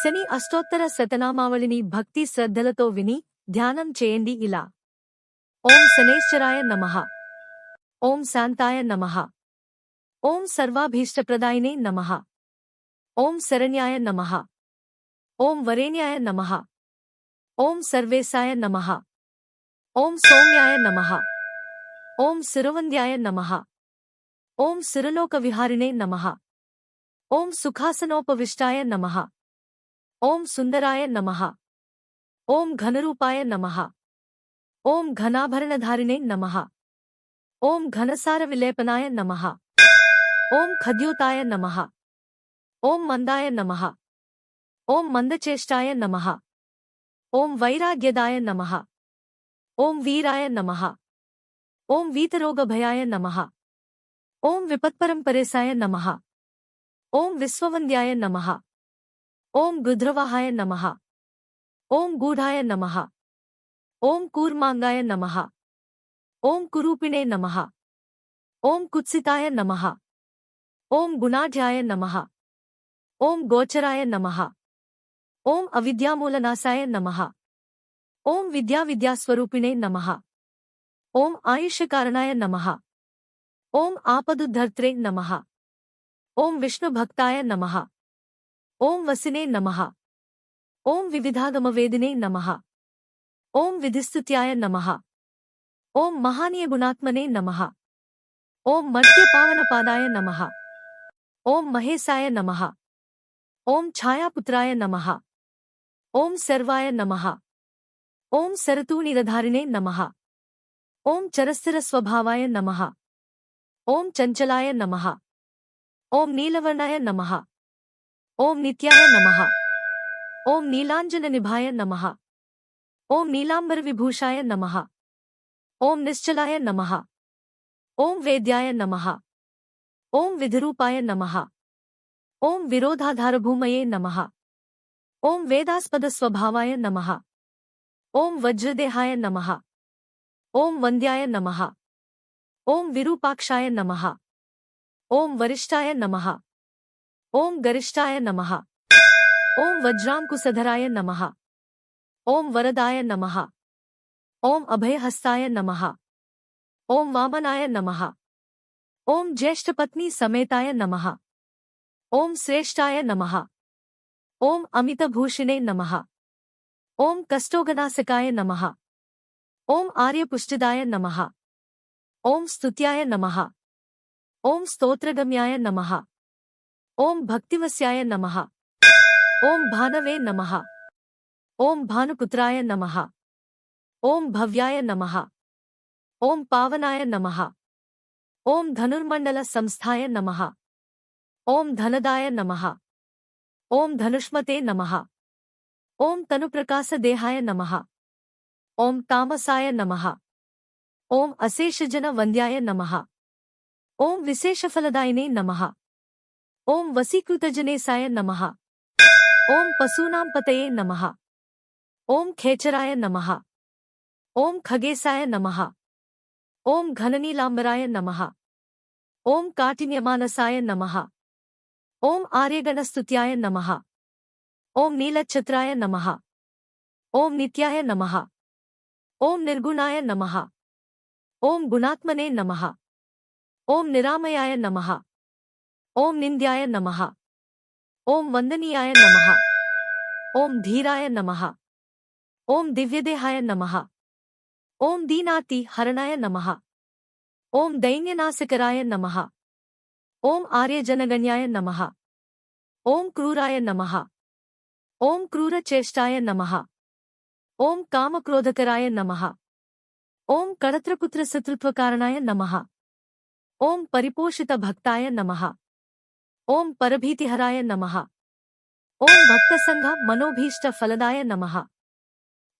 శని అష్టోత్తర శతనామావళిని భక్తి శ్రద్ధలతో విని ధ్యానం చేయండి ఇలా ఓం శనేశ్వరాయ నమః ఓం శాంతాయ నమః ఓం సర్వాభీష్టప్రదాయినే నమః ఓం శరణ్యాయ నమః ఓం వరేణ్యాయ నమః ఓం సర్వేశాయ నమః ఓం సౌమ్యాయ నమః ఓం శిరవంద్యాయ నమః ఓం శిరలోకవిహారిణే నమః ओम सुखासनोपविष्टाय नमः ओम सुंदराय नमः ओम घनरूपाय नमः ओम घनाभरणधारिणे नमः ओम घनसारविलेपनाय नमः ओम खद्योताय नमः ओम मंदाय नमः ओम मंदचेष्टाय नमः ओम वैराग्यदाय नमः ओम वीराय नमः ओम वीतरोगभयाय नमः ओम विपत्परंपरेसाय नमः ओम विश्ववंद्याय नमः ओम गुद्रवाहाय नमः ओम गूढ़ाय नमः ओम कूर्मांगाय नमः ओम कुरूपिणे नमः ओम कुत्सिताय नमः ओम गुणाढ्याय नमः ओम गोचराय नमः ओम अविद्यामूलनासाय नमः ओम विद्या विद्यास्वरूपिणे नमः ओम आयुष्यकारणाय नमः ओम आपदुद्धर्त्रे नमः ओम विष्णु भक्ताय नमः ओम वसिने नमः ओम विविधागमवेदिने नमः ओम विधिस्तुत्याय नमः ओम महानीय गुणात्मने नमः ओम मध्य पावन पादाय नमः ओम महेशाय नमः ओम छायापुत्राय नमः ओम सर्वाय नमः ओम सरतूनिरधारिणे नमः ओम चरस्थिर स्वभावाय नमः ओम चंचलाय नमः ओम नीलवर्णाय नमः ओम नित्याय नमः ओम नीलांजन निभाय नमः ओम नीलांबर विभूषाय नमः ओम निश्चलाय नमः ओम वेद्याय नमः ओम विधरूपाय नमः ओम विरोधाधारभूमये नमः ओम वेदास्पद स्वभावाय नमः ओम वज्रदेहाय नमः ओम वंद्याय नमः ओम विरूपाक्षाय नमः ओम वरिष्ठाय नमः ओम गरिष्ठाय नमः ओम वज्रांकुसधराय नमः ओम वरदाय नमः ओम अभयहस्ताय नमः ओम वामनाय नमः ओम ज्येष्ठपत्नी समेताय नमः ओम श्रेष्ठाय नमः ओम अमितभूषिणे नमः ओम कष्टोगनासिकाय नमः ओम आर्यपुष्टिदाय नमः ओम स्तुत्याय नमः ओम स्तोत्रगम्याय नमः ओम भक्तिवस्याय नमः ओम भानवे नमः ओम भानुपुत्राय नमः ओम भव्याय नमः ओम पावनाय नमः ओम धनुर्मंडल संस्थाय नमः ओम धनदाय नमः ओम धनुष्मते नमः ओम तनुप्रकाश देहाय नमः ओम तामसाय नमः ओम अशेषजन वंद्याय नमः ओम विशेषफलदायिने नमः ओम वसीकृतजनेसाय नमः ओम पशूना पतये नमः ओम खेचराय नमः ओम खगेशाय नमः ओम घननीलांबराय नमः ओम काठिन्यमानसाय नमः ओम आर्यगणस्तुत्याय नमः ओम नीलछत्राय नमः ओम नित्याय नमः ओम निर्गुणाय नमः ओम गुणात्मने नमः ओम निरामयाय नमः ओम निंद्याय नमः ओम वंदनीयाय नमः ओम धीराय नमः ओम दिव्यदेहाय नमः ओम दीनाति हरणाय नमः ओम दैन्यनाशकराय नमः ओम आर्यजनगण्याय नमः ओम क्रूराय नमः ओम क्रूरचेष्टाय नमः ओम कामक्रोधकराय नमः ओम कड़त्रपुत्र नम नमः ఓం పరిపోషిత భక్తాయ నమః. ఓం పరభీతిహరాయ నమః. ఓం భక్తసంఘ మనోభీష్ట ఫలదాయ నమః.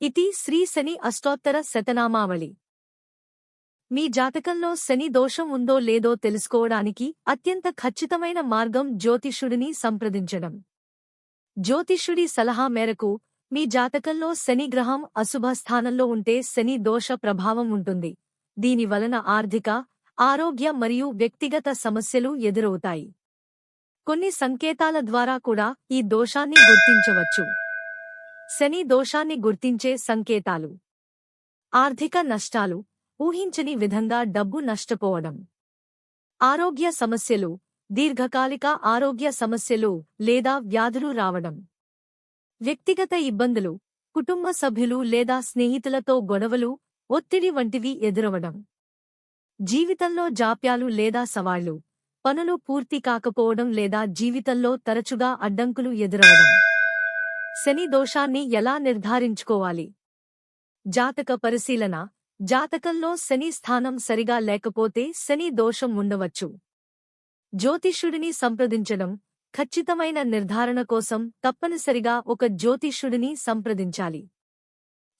ఇది శ్రీ శని అష్టోత్తర శతనామావళి. మీ జాతకంలో శని దోషం ఉందో లేదో తెలుసుకోవడానికి అత్యంత ఖచ్చితమైన మార్గం జ్యోతిష్యుడిని సంప్రదించడం. జ్యోతిష్యుడి సలహా మేరకు మీ జాతకంలో శని గ్రహం అశుభ స్థానంలో ఉంటే శని దోష ప్రభావం ఉంటుంది. దీని వలన ఆర్థిక ఆరోగ్య మరియు వ్యక్తిగత సమస్యలు ఎదురవుతాయి. కొన్ని సంకేతాల ద్వారా కూడా ఈ దోషాన్ని గుర్తించవచ్చు. శని దోషాన్ని గుర్తించే సంకేతాలు. ఆర్థిక నష్టాలు. ఊహించని విధంగా డబ్బు నష్టపోవడం. ఆరోగ్య సమస్యలు. దీర్ఘకాలిక ఆరోగ్య సమస్యలు లేదా వ్యాధులు రావడం. వ్యక్తిగత ఇబ్బందులు. కుటుంబ సభ్యులు లేదా స్నేహితులతో గొడవలు ఒత్తిడి వంటివి ఎదురవడం. జీవితంలో జాప్యాలు లేదా సవాళ్ళు పనులు పూర్తి కాకపోవడం లేదా జీవితంలో తరచుగా అడ్డంకులు ఎదురవడం. శని దోషాన్ని ఎలా నిర్ధారించుకోవాలి? జాతక పరిశీలన. జాతకంలో శని స్థానం సరిగా లేకపోతే శని దోషం ఉండవచ్చు. జ్యోతిష్యుడిని సంప్రదించడం. ఖచ్చితమైన నిర్ధారణ కోసం తప్పనిసరిగా ఒక జ్యోతిష్యుడిని సంప్రదించాలి.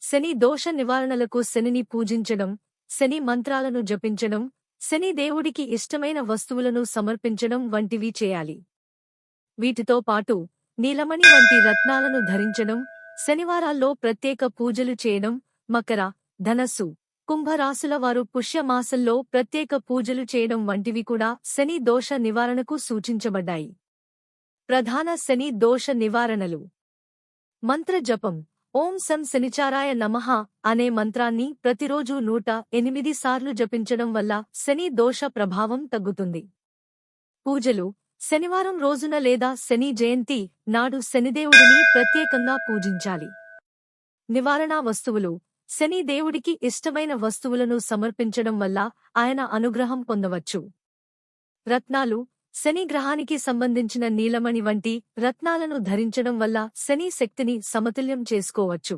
శని దోష నివారణలకు శనిని పూజించడం. శని మంత్రాలను జపించడం శని దేవుడికి ఇష్టమైన వస్తువులను సమర్పించడం వంటివి చేయాలి. వీటితో పాటు నీలమణి వంటి రత్నాలను ధరించడం శనివారాల్లో ప్రత్యేక పూజలు చేయడం మకర ధనస్సు కుంభరాశుల వారు పుష్యమాసంలో ప్రత్యేక పూజలు చేయడం వంటివి కూడా శని దోష నివారణకు సూచించబడ్డాయి. ప్రధాన శని దోష నివారణలు. మంత్ర జపం ఓం సం శనిచారాయ నమః అనే మంత్రాన్ని ప్రతిరోజు నూట ఎనిమిది సార్లు జపించడం వల్ల శని దోష ప్రభావం తగ్గుతుంది. పూజలు. శనివారం రోజున లేదా శని జయంతి నాడు శనిదేవుడిని ప్రత్యేకంగా పూజించాలి. నివారణా వస్తువులు. శని దేవుడికి ఇష్టమైన వస్తువులను సమర్పించడం వల్ల ఆయన అనుగ్రహం పొందవచ్చు. రత్నాలు. శని గ్రహానికి సంబంధించిన నీలమణి వంటి రత్నాలను ధరించడం వల్ల శని శక్తిని సమతుల్యం చేసుకోవచ్చు.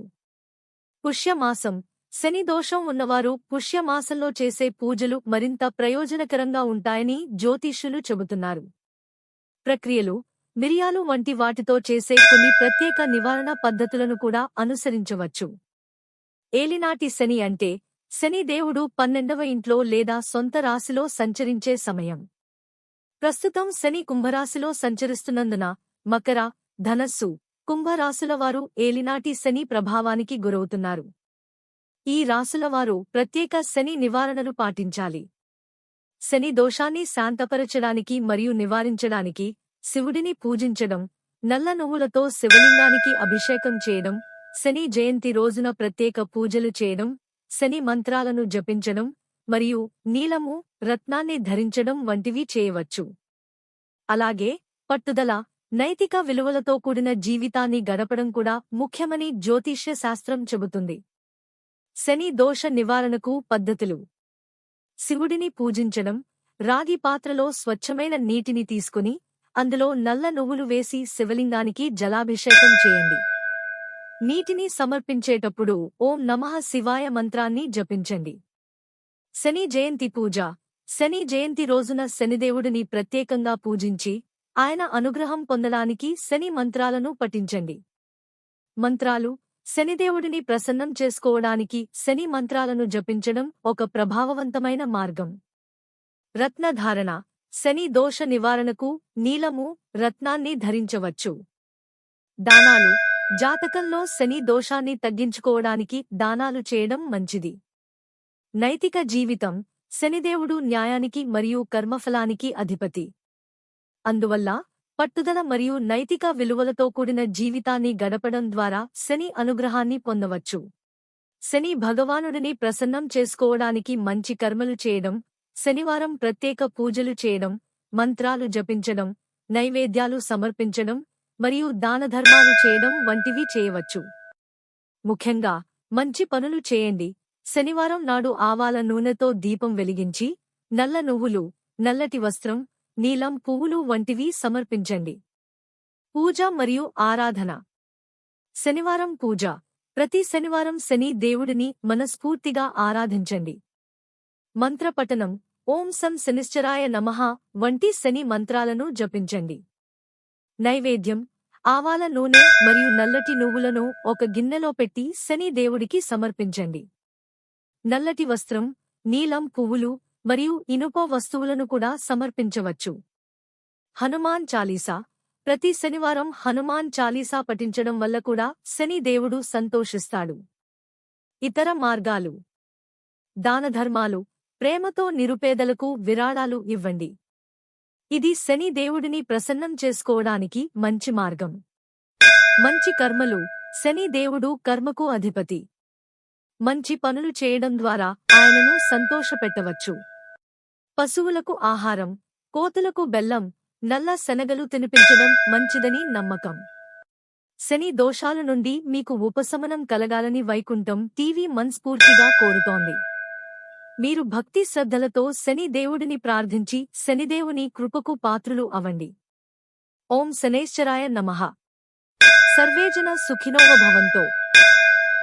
పుష్యమాసం. శని దోషం ఉన్నవారు పుష్యమాసంలో చేసే పూజలు మరింత ప్రయోజనకరంగా ఉంటాయని జ్యోతిష్యులు చెబుతున్నారు. ప్రక్రియలు. మిరియాలు వంటి వాటితో చేసే కొన్ని ప్రత్యేక నివారణ పద్ధతులను కూడా అనుసరించవచ్చు. ఏలినాటి శని అంటే శని దేవుడు పన్నెండవ ఇంట్లో లేదా సొంత రాశిలో సంచరించే సమయం. ప్రస్తుతం శని కుంభరాశిలో సంచరిస్తున్నందున మకర ధనస్సు కుంభరాశుల వారు ఏలినాటి శని ప్రభావానికి గురవుతున్నారు. ఈ రాశులవారు ప్రత్యేక శని నివారణలు పాటించాలి. శని దోషాన్ని శాంతపరచడానికి మరియు నివారించడానికి శివుడిని పూజించడం నల్ల నువ్వులతో శివలింగానికి అభిషేకం చేయడం శని జయంతి రోజున ప్రత్యేక పూజలు చేయడం శని మంత్రాలను జపించడం మరియు నీలము రత్నాన్ని ధరించడం వంటివి చేయవచ్చు. అలాగే పట్టుదల నైతిక విలువలతో కూడిన జీవితాన్ని గడపడం కూడా ముఖ్యమని జ్యోతిష్య శాస్త్రం చెబుతుంది. శని దోష నివారణకు పద్ధతులు. శివుడిని పూజించడం రాగి పాత్రలో స్వచ్ఛమైన నీటిని తీసుకుని అందులో నల్ల నువ్వులు వేసి శివలింగానికి జలాభిషేకం చేయండి. నీటిని సమర్పించేటప్పుడు ఓం నమః శివాయ మంత్రాన్ని జపించండి. శని జయంతి పూజ. శని జయంతి రోజున శనిదేవుడిని ప్రత్యేకంగా పూజించి ఆయన అనుగ్రహం పొందడానికి శని మంత్రాలను పఠించండి. మంత్రాలు శనిదేవుడిని ప్రసన్నం చేసుకోవడానికి శని మంత్రాలను జపించడం ఒక ప్రభావవంతమైన మార్గం. రత్నధారణ శని దోష నివారణకు నీలము రత్నాన్ని ధరించవచ్చు. దానాలు జాతకంలో శని దోషాన్ని తగ్గించుకోవడానికి దానాలు చేయడం మంచిది. నైతిక జీవితం శనిదేవుడు న్యాయానికి మరియు కర్మఫలానికి అధిపతి. అందువల్ల పట్టుదల మరియు నైతిక విలువలతో కూడిన జీవితాన్ని గడపడం ద్వారా శని అనుగ్రహాన్ని పొందవచ్చు. శని భగవానుడిని ప్రసన్నం చేసుకోవడానికి మంచి కర్మలు చేయడం శనివారం ప్రత్యేక పూజలు చేయడం మంత్రాలు జపించడం నైవేద్యాలు సమర్పించడం మరియు దానధర్మాలు చేయడం వంటివి చేయవచ్చు. ముఖ్యంగా మంచి పనులు చేయండి. శనివారం నాడు ఆవాల నూనెతో దీపం వెలిగించి నల్ల నువ్వులు నల్లటి వస్త్రం నీలం పువ్వులు వంటివి సమర్పించండి. పూజ మరియు ఆరాధన. శనివారం పూజ. ప్రతి శనివారం శని దేవుడిని మనస్ఫూర్తిగా ఆరాధించండి. మంత్రపఠనం. ఓం సం శనిశ్చరాయ నమః వంటి శని మంత్రాలను జపించండి. నైవేద్యం. ఆవాల నూనె మరియు నల్లటి నువ్వులను ఒక గిన్నెలో పెట్టి శని దేవుడికి సమర్పించండి. నల్లటి వస్త్రం నీలం పువ్వులు మరియు ఇనుప వస్తువులను కూడా సమర్పించవచ్చు. హనుమాన్ చాలీసా. ప్రతి శనివారం హనుమాన్ చాలీసా పఠించడం వల్ల కూడా శని దేవుడు సంతోషిస్తాడు. ఇతర మార్గాలు. దానధర్మాలు ప్రేమతో నిరుపేదలకు విరాళాలు ఇవ్వండి. ఇది శని దేవుడిని ప్రసన్నం చేసుకోవడానికి మంచి మార్గం. మంచి కర్మలు. శని దేవుడు కర్మకు అధిపతి. మంచి పనులు చేయడం ద్వారా ఆయనను సంతోషపెట్టవచ్చు. పశువులకు ఆహారం కోతులకు బెల్లం నల్ల శనగలు తినిపించడం మంచిదని నమ్మకం. శని దోషాల నుండి మీకు ఉపశమనం కలగాలని వైకుంఠం టీవీ మనస్ఫూర్తిగా కోరుతోంది. మీరు భక్తి శ్రద్ధలతో శని దేవుడిని ప్రార్థించి శనిదేవుని కృపకు పాత్రులు అవండి ఓం శనేశ్వరాయ నమః. సర్వేజన సుఖినోవ భవంతో